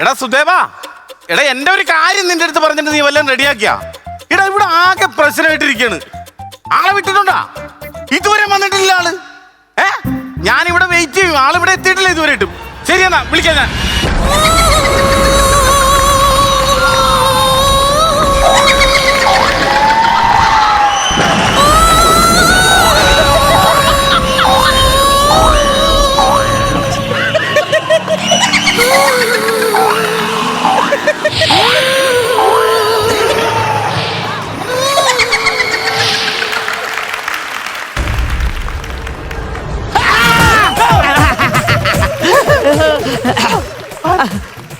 എടാ സുദേവ എടാ എന്റെ ഒരു കാര്യം നിന്റെ അടുത്ത് പറഞ്ഞിട്ട് നീ വല്ലതും റെഡിയാക്കിയാ? എടാ ഇവിടെ ആകെ പ്രശ്നമായിട്ടിരിക്കാണ് ആളെ വിട്ടിട്ടുണ്ടാ? ഇതുവരെ വന്നിട്ടില്ല ആൾ. ഏ? ഞാൻ ഇവിടെ വെയിറ്റ് ചെയ്യും. ആളിവിടെ എത്തിയിട്ടില്ല ഇതുവരെ ഇട്ടും ശരി എന്നാ വിളിക്കാം ഞാൻ.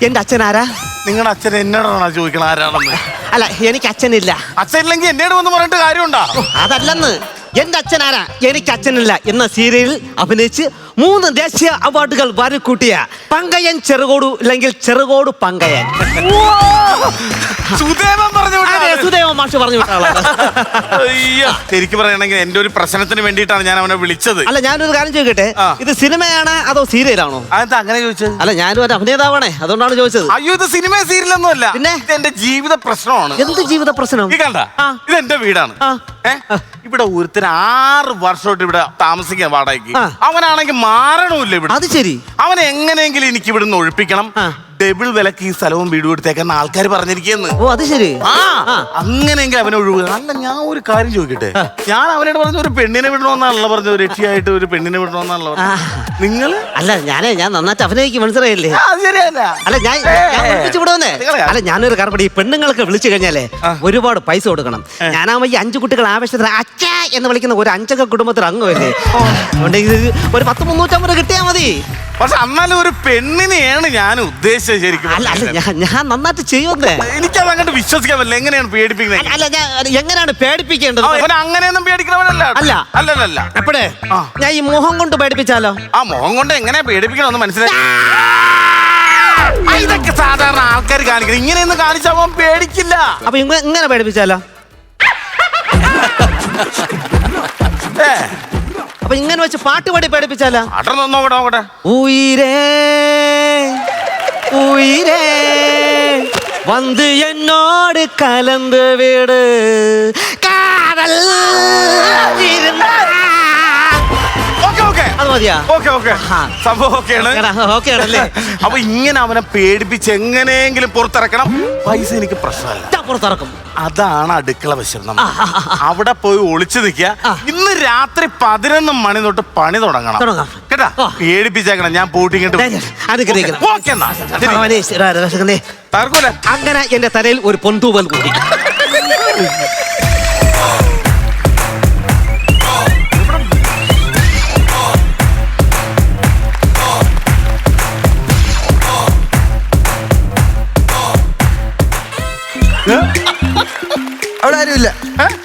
എന്റെ അച്ഛൻ ആരാ? നിങ്ങളുടെ അച്ഛൻ എന്നോടാണോ ചോദിക്കണം ആരാണെന്ന്? അല്ല എനിക്ക് അച്ഛനില്ല. അച്ഛൻ ഇല്ലെങ്കിൽ എന്നോട് വന്ന് പറഞ്ഞിട്ട് കാര്യമുണ്ടോ? അതല്ലെന്ന്. എന്റെ അച്ഛൻ ആരാ? എനിക്ക് അച്ഛനില്ല. എന്ന സീരിയലിൽ അഭിനയിച്ച് മൂന്ന് ദേശീയ അവാർഡുകൾ വാരിക്കൂട്ടിയ പങ്കയൻ ചെറുകോട് അല്ലെങ്കിൽ ചെറുകോട് പങ്കയൻ സുദേവൻ പറഞ്ഞു അതെ വിട്ടതാണ്. സുദേവ മാഷ് പറഞ്ഞു വിട്ട ആളാണ്. അയ്യോ ശരിക്കും പറയണെങ്കിൽ എന്റെ ഒരു പ്രശ്നത്തിന് വേണ്ടിയിട്ടാണ് ഞാൻ അവനെ വിളിച്ചത് അല്ല ഞാനൊരു കാര്യം ചോദിക്കട്ടെ ആ. ഇത് സിനിമയാണ് അതോ സീരിയലാണോ അതെന്താ അങ്ങനെ ചോദിച്ചത് അല്ല ഞാനും ഒരു അഭിനേതാവാണേ അതുകൊണ്ടാണ് ചോദിച്ചത് അയ്യോ ഇത് സിനിമ സീരിയലൊന്നും അല്ല പിന്നെ? ഇത് എന്റെ ജീവിത പ്രശ്നമാണ് എന്ത് ജീവിത പ്രശ്നം ഈ കണ്ട ആ. ഇത് എന്റെ വീടാണ് ആ. ഏ? ഇവിടെ ഒരുത്തിന് ആറ് വർഷമായിട്ട് ഇവിടെ താമസിക്കാൻ വാടകയ്ക്ക് ആ. അവനാണെങ്കിൽ മാറണമില്ല ഇവിടെ അത് ശരി. അവൻ എങ്ങനെയെങ്കിലും എനിക്ക് ഇവിടുന്ന് ഒഴിപ്പിക്കണം. ഡബിൾ വിലക്ക് ഈ സ്ഥലവും വീട് കൊടുത്തേക്കെന്ന് ആൾക്കാർ പറഞ്ഞിരിക്കുന്നു ഓ അത് ശരി. ആ. അങ്ങനെയെങ്കിലും അവനെ ഒഴിവുക അല്ല ഞാൻ ഒരു കാര്യം ചോദിക്കട്ടെ? ഞാൻ അവനോട് പറഞ്ഞ ഒരു പെണ്ണിനെ വിടണമെന്നാണല്ലോ പറഞ്ഞത്. രക്ഷയായിട്ട് ഒരു പെണ്ണിനെ വിടണമെന്നാണല്ലോ. നിങ്ങൾ അല്ല ഞാനേ ഞാൻ നന്നായിട്ട് അഭിനയിക്കും മനസ്സിലായില്ലേ? അത് ശരിയല്ല. അല്ല ഞാൻ ഞാൻ വിളിച്ചു വിടുവന്നേ? നിങ്ങളെ- അല്ല ഞാനൊരു കാരണം ഈ പെണ്ണുങ്ങൾക്ക് വിളിച്ചു കഴിഞ്ഞാലേ ഒരുപാട് പൈസ കൊടുക്കണം. ഞാനാവുമ്പോ ഈ അഞ്ചു കുട്ടികൾ ആവശ്യത്തിന് അച്ഛ എന്ന് വിളിക്കുന്ന ഒരു അഞ്ചക്ക കുടുംബത്തിൽ അംഗമല്ലേ? അതുകൊണ്ട് ഇത് ഒരു പത്ത് മുന്നൂറ്റമ്പത് കിട്ടിയാ മതി. പക്ഷെ അന്നാലും ഒരു പെണ്ണിനെയാണ് ഞാൻ ഉദ്ദേശിച്ചത്. സംശയം ശരിക്കും അല്ല ഞാൻ ഞാൻ നന്നായിട്ട് ചെയ്യുമെന്നേ. എനിക്കത് അങ്ങോട്ട് വിശ്വസിക്കാൻ പറ്റില്ല. എങ്ങനെയാണ് പേടിപ്പിക്കുന്നത്? അല്ല ഞാൻ എങ്ങനെയാണ് പേടിപ്പിക്കേണ്ടത്? അവൻ അങ്ങനെയൊന്നും പേടിക്കണവനല്ല. അല്ല. അല്ല അല്ല എപ്പോഴേ ഞാൻ ഈ മോഹം കൊണ്ട് പേടിപ്പിച്ചാലോ? ആ മോഹം കൊണ്ട് എങ്ങനെ പേടിപ്പിക്കണമെന്ന് മനസ്സിലായി. ഇതൊക്കെ സാധാരണ ആൾക്കാർ കാണിക്കുന്നത്. ഇങ്ങനെയൊന്നും കാണിച്ചാൽ അവൻ പേടിക്കില്ല. അപ്പൊ എങ്ങനെ പേടിപ്പിച്ചാലോ? അപ്പൊ ഇങ്ങനെ വെച്ച് പാട്ട് പാടി പേടിപ്പിച്ചാലോ? നോക്കട്ടെ നോക്കട്ടെ. ഉയരേ. உயிரே வந்து என்னோடு கலந்து விடு காதல் இருந்தா- ഓക്കെ ഓക്കെ അത് മതിയാ ഓക്കെ ഓക്കെ ആഹാ. സംഭവം ഓക്കെയാണ് ഓക്കെ ആണല്ലേ അപ്പൊ ഇങ്ങനെ അവനെ പേടിപ്പിച്ച് എങ്ങനെയെങ്കിലും പുറത്തിറക്കണം പൈസ എനിക്ക് പ്രശ്നമല്ല ഇതാ പുറത്തിറക്കും അതാണ് അടുക്കള വശം നമ്മൾ ആ, ആ, ആ, ആ. അവിടെ പോയി ഒളിച്ചു നിൽക്കുക ആ. ഇന്ന് രാത്രി പതിനൊന്ന് മണി തൊട്ട് പണി തുടങ്ങണം തുടങ്ങാം. കേട്ടാ. പേടിപ്പിച്ചേക്കണം. ഞാൻ പൂട്ടിങ്ങിട്ട് അങ്ങനെ എന്റെ തലയിൽ ഒരു പൊന്തൂവൽ കൂടി ആരുമില്ല.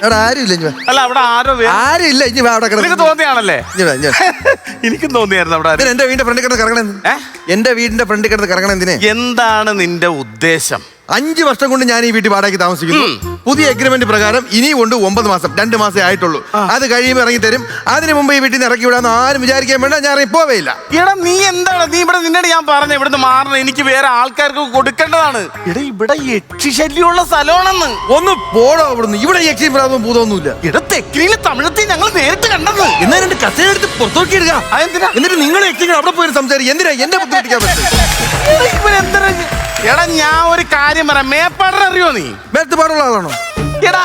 അവിടെ ആരുമില്ല. അല്ല അവിടെ ആരോ വേ- ആരും ഇല്ല ഇനി അവിടെ നിനക്ക് തോന്നിയാണല്ലേ? എനിക്കും തോന്നിയായിരുന്നു അവിടെ. എന്റെ വീടിന്റെ ഫ്രണ്ടിൽ കിടന്ന് കറങ്ങണേ ഏ? എന്റെ വീടിന്റെ ഫ്രണ്ടിൽ കിടന്ന് കറങ്ങണെന്തിനെ എന്താണ് നിന്റെ ഉദ്ദേശം? അഞ്ചു വർഷം കൊണ്ട് ഞാൻ ഈ വീട്ടിൽ വാടകയ്ക്ക് താമസിക്കുന്നു. പുതിയ അഗ്രിമെന്റ് പ്രകാരം ഇനിയും കൊണ്ട് ഒമ്പത് മാസം രണ്ട് മാസേ ആയിട്ടുള്ളൂ. അത് കഴിയുമ്പോൾ ഇറങ്ങി തരും. അതിന് മുമ്പ് ഈ വീട്ടിൽ നിന്ന് ഇറക്കി വിടാന്ന് ആരും വിചാരിക്കാൻ വേണ്ട ഞാൻ പോവേയില്ല എടാ നീ എന്താണ്? നീ ഇവിടെ നിന്നോട് ഞാൻ പറഞ്ഞു ഇവിടുന്ന് മാറണം. എനിക്ക് വേറെ ആൾക്കാർക്ക് കൊടുക്കേണ്ടതാണ്. എടാ ഇവിടെ യക്ഷി ശല്യമുള്ള സ്ഥലമാണെന്ന്. ഒന്ന് പോടോ അവിടുന്ന്. ഇവിടെ യക്ഷി പ്രാതവും ഭൂതമൊന്നുമില്ല എടാ തെക്കിനിയിലെ തമിഴത്തിൽ ഞങ്ങൾ നേരിട്ട് കണ്ടത്. എന്നാ രണ്ട് കസേര എടുത്ത് പുറത്തോക്കി ഇടുക? എന്നിട്ട് നിങ്ങൾ യക്ഷികൾ അവിടെ പോയി സംസാരിക്കും. എന്തിനാ എന്നെ ബുദ്ധിമുട്ടിക്കാൻ പറ്റും എടാ ഞാൻ ഒരു കാര്യം പറയാം. മേപ്പാടർ അറിയോ നീ? മേത്ത് പാടുള്ള ആളാണോ? എടാ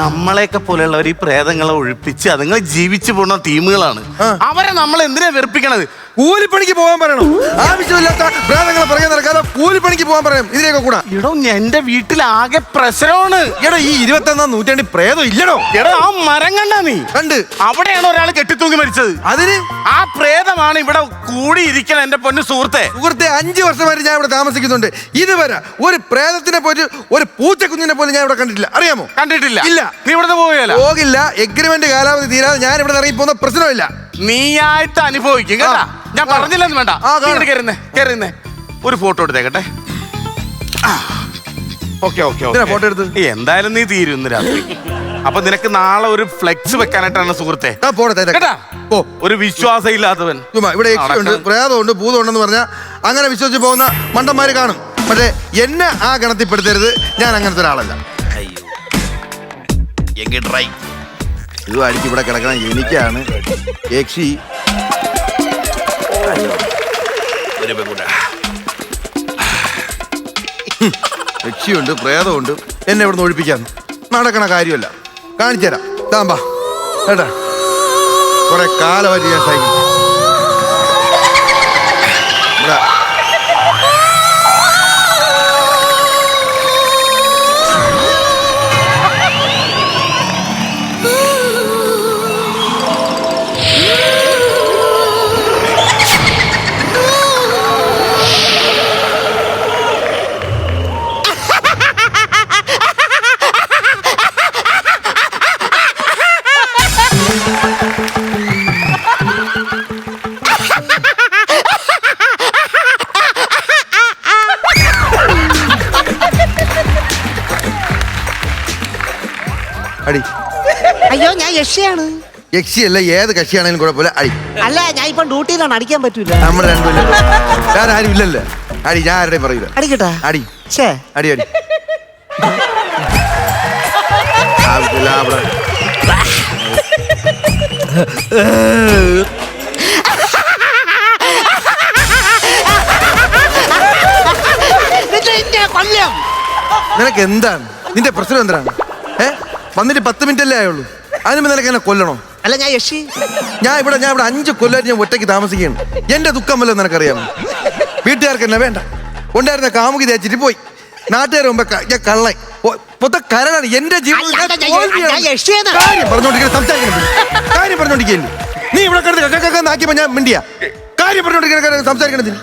നമ്മളെയൊക്കെ പോലെയുള്ളവർ ഈ പ്രേതങ്ങളെ ഒഴിപ്പിച്ച് അതുങ്ങൾ ജീവിച്ചു പോകുന്ന ടീമുകളാണ്. അവരെ നമ്മൾ എന്തിനാ വെറുപ്പിക്കണത്? കൂലിപ്പണിക്ക് പോകാൻ പറയണം. ആവശ്യമില്ലാത്ത പ്രാതങ്ങളെ പുറകെ നടക്കാതെ കൂലിപ്പണിക്ക് പോകാൻ പറയും ഇതിലേക്ക് കൂടാ. എടോ എന്റെ വീട്ടിൽ ആകെ പ്രശ്നമാണ്. എടോ ഈ ഇരുപത്തൊന്നാം നൂറ്റാണ്ടി പ്രേതം ഇല്ലടോ. എടോ ആ മരം കണ്ടാ നീ? കണ്ട്. അവിടെയാണ് ഒരാൾ കെട്ടിത്തൂങ്ങി മരിച്ചത്? അതിന്? ആ പ്രേതമാണ് ഇവിടെ കൂടിയിരിക്കണം എന്റെ പൊന്നു സുഹൃത്തെ. സുഹൃത്തെ അഞ്ചു വർഷമായിട്ട് ഞാൻ ഇവിടെ താമസിക്കുന്നുണ്ട്. ഇതുവരെ ഒരു പ്രേതത്തിനെ പോലും ഒരു പൂച്ചക്കുഞ്ഞിനെ പോലും ഞാൻ ഇവിടെ കണ്ടിട്ടില്ല. അറിയാമോ? കണ്ടിട്ടില്ല. ഇല്ല. നീ ഇവിടുന്ന് പോവുകയല്ല. പോകില്ല. എഗ്രിമെന്റ് കാലാവധി തീരാതെ ഞാൻ ഇവിടെ ഇറങ്ങി പോകുന്ന പ്രശ്നമില്ല. നീയായിട്ട് അനുഭവിക്കും കേട്ടാ. ഞാൻ പറഞ്ഞില്ലെന്ന് വേണ്ട. കയറുന്നേ കയറുന്നേ ഒരു ഫോട്ടോ എടുത്തേക്കട്ടെ. ഓക്കെ ഓക്കെ ഫോട്ടോ എടുത്ത്? എന്തായാലും നീ തീരും ഇന്ന് രാത്രി. അപ്പൊ നിനക്ക് നാളെ ഒരു ഫ്ലെക്സ് വെക്കാനായിട്ടാണ് സുഹൃത്തെ. ഒരു വിശ്വാസം ഇല്ലാത്തവൻ ഇവിടെ ഉണ്ട്. പ്രേതമുണ്ട് ഭൂതമുണ്ടെന്ന് പറഞ്ഞാൽ അങ്ങനെ വിശ്വസിച്ച് പോകുന്ന മണ്ടന്മാര് കാണും. പക്ഷെ എന്നെ ആ ഗണത്തിൽപ്പെടുത്തരുത്. ഞാൻ അങ്ങനത്തെ ഒരാളല്ല. അയ്യോ. എങ്കിൽ ട്രൈ ഇത് അടിക്ക് ഇവിടെ കിടക്കണം എനിക്കാണ്. യക്ഷി. ഒരു പെൺകുട്ട യക്ഷിയുണ്ട് പ്രേതമുണ്ട്. എന്നെ ഇവിടെ നിന്ന് ഒഴിപ്പിക്കാൻ നടക്കണ കാര്യമല്ല. കാണിച്ചു തരാം താമ്പാ കേട്ടാ? കുറെ കാലമായിട്ട് ഞാൻ സൈക്കിൾ അയ്യോ ഞാൻ യക്ഷിയാണ്. യക്ഷിയല്ല ഏത് കക്ഷിയാണെങ്കിലും കുഴപ്പമില്ല. അടി. അല്ല ഞാൻ ഇപ്പം ഡ്യൂട്ടിയിലാണ്. അടിക്കാൻ പറ്റൂല. നമ്മൾ രണ്ടുമില്ല ഞാൻ ആരും ഇല്ലല്ലോ. അടി ഞാൻ ആരുടെയും പറയൂല അടിക്കട്ടാ? അടി. ഛേ. അടി അടി. ആവശ്യമില്ല അവിടെ. കൊല്ലം. നിനക്ക് എന്താണ്? നിന്റെ പ്രശ്നം എന്താണ്? ഏ? വന്നിട്ട് പത്ത് മിനിറ്റ് അല്ലേ ആയുള്ളൂ. അതിന് നിനക്ക് എന്നെ കൊല്ലണോ? അല്ല ഞാൻ യക്ഷി. ഞാൻ ഇവിടെ ഞാൻ ഇവിടെ അഞ്ച് കൊല്ലമായിട്ട് ഞാൻ ഒറ്റയ്ക്ക് താമസിക്കുകയാണ്. എന്റെ ദുഃഖം വല്ലതും നിനക്കറിയാമോ വീട്ടുകാർക്ക് എന്നെ വേണ്ട. ഉണ്ടായിരുന്ന കാമുകി തേച്ചിട്ട് പോയി. നാട്ടുകാർ മുമ്പ് ഞാൻ കള്ളൻ. പൊ- കരടാണ്. എന്റെ ജീവിതം. കാര്യം പറഞ്ഞോണ്ടിരിക്കുന്നത് സംസാരിക്കണം. കാര്യം പറഞ്ഞോണ്ടിരിക്കുന്നു നീ ഇവിടെ കിടന്ന് നാക്കിയപ്പോ ഞാൻ മിണ്ടിയ. കാര്യം പറഞ്ഞോണ്ടിരിക്കുന്ന സംസാരിക്കണതിന്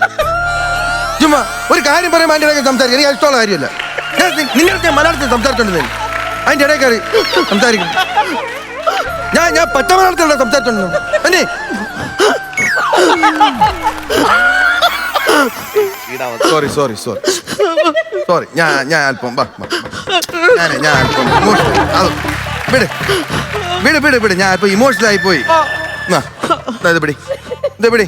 ചുമ്മാ ഒരു കാര്യം പറയാൻ ഇടയ്ക്ക് സംസാരിക്കണം എനിക്ക് ഇഷ്ടമുള്ള കാര്യമല്ല. നിങ്ങളുടെ ഞാൻ മലയാളത്തിൽ സംസാരിച്ചോണ്ടിരുന്നേ അതിന്റെ ഇടയിൽ കയറി സംസാരിക്കണം ഞാൻ ഞാൻ പച്ച സംസാരിച്ചു അല്ലേ? സോറി സോറി സോറി സോറി ഞാൻ ഞാൻ അല്പം ഞാൻ ഞാൻ അല്പം വിട്. വിട് വിട് വിട്. ഞാൻ അല്പം ഇമോഷണൽ ആയി പോയി. ഇതെപിടി ഇത് പിടി. ഇത് പിടി.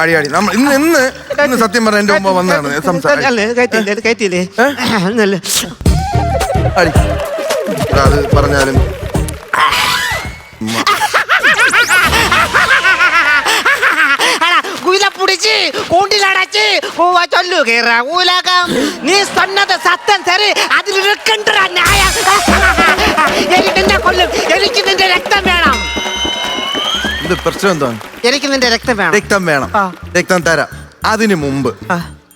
അടി അടി. നമ്മൾ ഇന്ന് ഇന്ന് ഇന്ന് സത്യം പറഞ്ഞ എന്റെ മുമ്പ് വന്നതാണ്. സംസാരം. അത് പറഞ്ഞാലും ഇത് പ്രശ്നം എന്താണ് എനിക്ക് നിന്റെ രക്തം വേണം. രക്തം വേണം. രക്തം തരാം. അതിനു മുമ്പ്.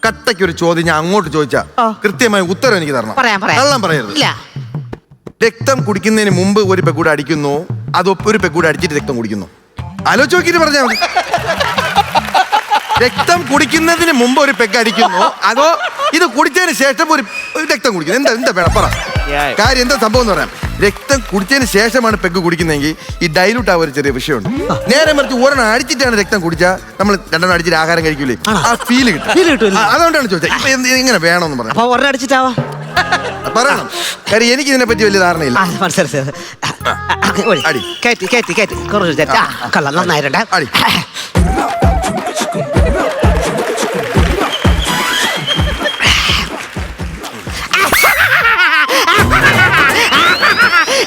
കട്ടയ്ക്ക് ഒരു ചോദ്യം ഞാൻ അങ്ങോട്ട് ചോദിച്ചാ. കൃത്യമായ ഉത്തരം എനിക്ക് തരണം. പറയാം പറയാം. കള്ളം പറയരുത്. രക്തം കുടിക്കുന്നതിന് മുമ്പ് ഒരു പെക്കൂടെ അടിക്കുന്നു അതോ ഒരു പെക്കൂടെ അടിച്ചിട്ട് രക്തം കുടിക്കുന്നു. ആലോചിച്ച് നോക്കിയിട്ട് പറഞ്ഞാൽ മതി. രക്തം കുടിക്കുന്നതിന് മുമ്പ് ഒരു പെഗ് അടിക്കുന്നു അതോ ഇത് കുടിച്ചതിന് ശേഷം ഒരു രക്തം കുടിക്കുന്നു. എന്താ എന്താ വേണം? പറ. കാര്യം എന്താ സംഭവം എന്ന് പറയാം. രക്തം കുടിച്ചതിന് ശേഷമാണ് പെഗ് കുടിക്കുന്നതെങ്കിൽ ഈ ഡൈലൂട്ട് ആവുക ഒരു ചെറിയ വിഷയമുണ്ട്. നേരെ മറിച്ച് ഒരെണ്ണം അടിച്ചിട്ടാണ് രക്തം കുടിച്ചാൽ നമ്മൾ രണ്ടെണ്ണം അടിച്ചിട്ട് ആഹാരം കഴിക്കൂലേ? ആ ഫീൽ കിട്ടും. അതുകൊണ്ടാണ് ചോദിച്ചത്. ഇങ്ങനെ വേണമെന്ന് പറഞ്ഞു പറയണം കാര്യം എനിക്ക് ഇതിനെ പറ്റി വലിയ ധാരണയില്ല. ആ, മനസ്സിലായി. അടി. കയറ്റി കയറ്റി കയറ്റി കുറച്ച് തെറ്റാ. കള്ളം നന്നായിട്ടുണ്ട്. അടി.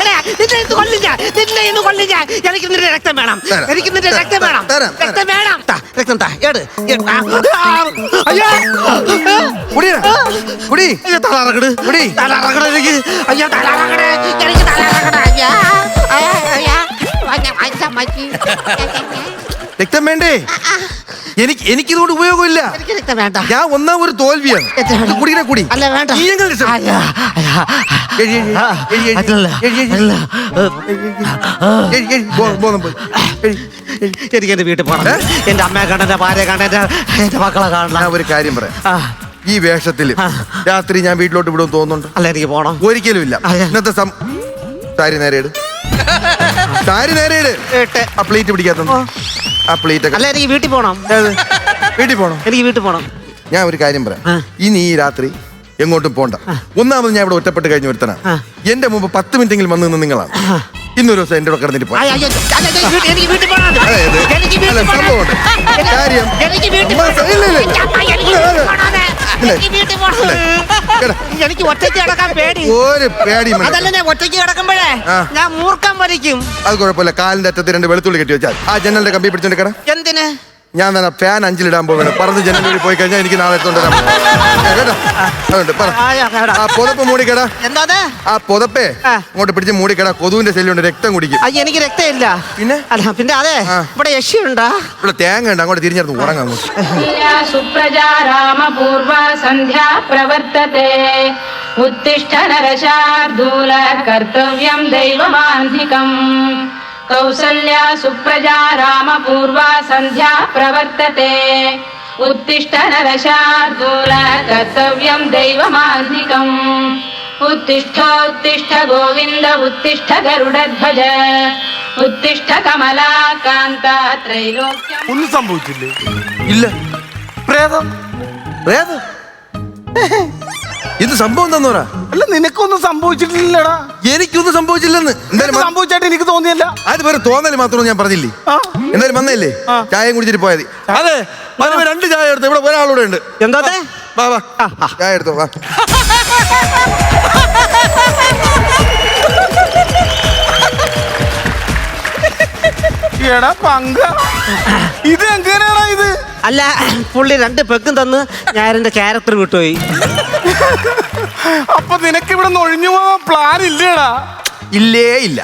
എടാ, നിന്നെ ഇന്ന് കൊല്ലില്ല, നിന്നെ ഇന്ന് എനിക്ക് നിന്റെ രക്തം വേണം. തരാം. എനിക്ക് നിന്റെ രക്തം വേണം. തരാം, തരാം. രക്തം വേണം. രക്തം താ എട് അയ്യോ കുടിയടാ. കുടി അയ്യോ തലറങ്ങട് കുടി. തലറങ്ങട് എനിക്ക് അയ്യാ തലറങ്ങട് എനിക്ക് തലറങ്ങട് അയ്യാ അയ്യോ. രക്തം വേണ്ടേ എനിക്ക് ഉപയോഗമില്ല എനിക്ക് രക്തം വേണ്ട ഞാൻ ഒന്നാം ഒരു തോൽവിയാണ് കുടിക്കണ കുടി അല്ല വേണ്ട ബോധം പോയി. എനിക്ക് എന്റെ വീട്ടിൽ പോകണം എന്റെ അമ്മയെ കാണാൻ എന്റെ ഭാര്യ കാണാൻ എന്റെ എന്റെ മക്കളെ ഞാൻ ഒരു കാര്യം പറയാം. ആ, ഈ വേഷത്തിൽ രാത്രി ഞാൻ വീട്ടിലോട്ട് വിടും തോന്നുന്നുണ്ട്? അല്ല എനിക്ക് പോണം. ഒരിക്കലും ഇല്ല. അതെ. ഇന്നത്തെ സം താരി നേരേട് നേരെ ഇട്. ഏട്ടെ. ആ പ്ലേറ്റ് പിടിക്കാത്ത ആ പ്ലേറ്റ് ഒക്കെ അല്ല എനിക്ക് വീട്ടിൽ പോണം. ഏത്? വീട്ടിൽ പോണോ? എനിക്ക് വീട്ടിൽ പോണം. ഞാൻ ഒരു കാര്യം പറയാം. ആ. ഇനി ഈ രാത്രി എങ്ങോട്ടും പോണ്ട. ഒന്നാമത് ഞാൻ ഇവിടെ ഒറ്റപ്പെട്ട് കഴിഞ്ഞ ഒരുത്തനാണ്. ആ. എന്റെ മുമ്പ് പത്ത് മിനിറ്റെങ്കിലും വന്നു നിന്ന് നിങ്ങളാണ്. ഇന്നൊരു ദിവസം എന്റെ കൂടെ കിടന്നിട്ട് പോയി അല്ല, എനിക്ക് അതായത് അല്ല. കാര്യം. ഇല്ല, ഇല്ല. ഇല്ല, ഒറ്റയ്ക്ക് കിടക്കാൻ പേടി. ഒരു പേടി. അതല്ല ഞാൻ ഒറ്റയ്ക്ക് കിടക്കുമ്പോഴേ ആ. ഞാൻ മൂർക്കം വലിക്കും അത് കുഴപ്പമില്ല. കാലിന്റെ അറ്റത്ത് രണ്ട് വെളുത്തുള്ളി കെട്ടി വെച്ചാൽ. ആ ജനലിന്റെ കമ്പി പിടിച്ചോണ്ട് കിട എന്തിന്? ഞാൻ വേണം ഫാൻ അഞ്ചിലിടാൻ പോകണം പറന്ന് ജനലിൽ പോയി കഴിഞ്ഞാൽ എനിക്ക് നാളെ എത്തോണ്ടരാം അതുണ്ട് പറ. ആ പുതപ്പ് മൂടിക്കടാ. എന്താ ആ പുതപ്പേ. ഇങ്ങോട്ട് പിടിച്ച് മൂടിക്കടാ. കൊതുവിന്റെ ശല്യമുണ്ട് രക്തം കുടിക്കും. അയ്യ എനിക്ക് രക്തമില്ല. പിന്നെ? അല്ല പിന്നെ അതെ ഇവിടെ യക്ഷിയുണ്ടാ? ഇവിടെ തേങ്ങ ഉണ്ട് അങ്ങോട്ട് തിരിഞ്ഞിടത്ത് ഉറങ്ങാം അങ്ങോട്ട് സുപ്രജാ രാമപൂർവ സന്ധ്യ പ്രവർത്തത്തെ. ഉത്തിഷ്ഠ നരശാർദൂല കർത്തവ്യം ദൈവമാന്തികം. कौसल्या सुप्रजा रामपूर्वा सन्ध्या प्रवर्तते उत्तिष्ठ नरशार्दूल कर्तव्यं दैवमान्धिकम् उत्तिष्ठोत्तिष्ठ गोविन्द उत्तिष्ठ गरुडध्वज उत्तिष्ठ कमलाकान्ता त्रैलोक्यम् ഒന്നും സംഭവിച്ചില്ലേ ഇല്ല പ്രേതം ഏത് ഇത് സംഭവം എന്താന്ന് പറ അല്ല നിനക്കൊന്നും സംഭവിച്ചിട്ടില്ലടാ എനിക്കൊന്നും സംഭവിച്ചില്ലെന്ന്. എന്തായാലും വ- സംഭവിച്ചായിട്ട് എനിക്ക് തോന്നിയല്ല. അത് വേറെ തോന്നൽ മാത്രം ഞാൻ പറഞ്ഞില്ലേ? ആ. എന്തായാലും വന്നല്ലേ. ചായയും കുടിച്ചിട്ട് പോയത് അതെ വരുമ്പോ രണ്ട് ചായ എടുത്തു? ഇവിടെ ഒരാളൂടെ ഉണ്ട്. എന്താ വാ വാ. ചായ എടുത്തോ? വാ. എടാ പങ്ക. ഇത് എങ്ങനെയാടാ ഇത്? അല്ല പുള്ളി രണ്ട് പെക്കും തന്ന് ഞാൻ എന്റെ ക്യാരക്ടർ വിട്ടുപോയി. അപ്പൊ നിനക്ക് ഇവിടെ നിന്ന് ഒഴിഞ്ഞു പോവാൻ പ്ലാൻ ഇല്ലേടാ? ഇല്ലേ ഇല്ല.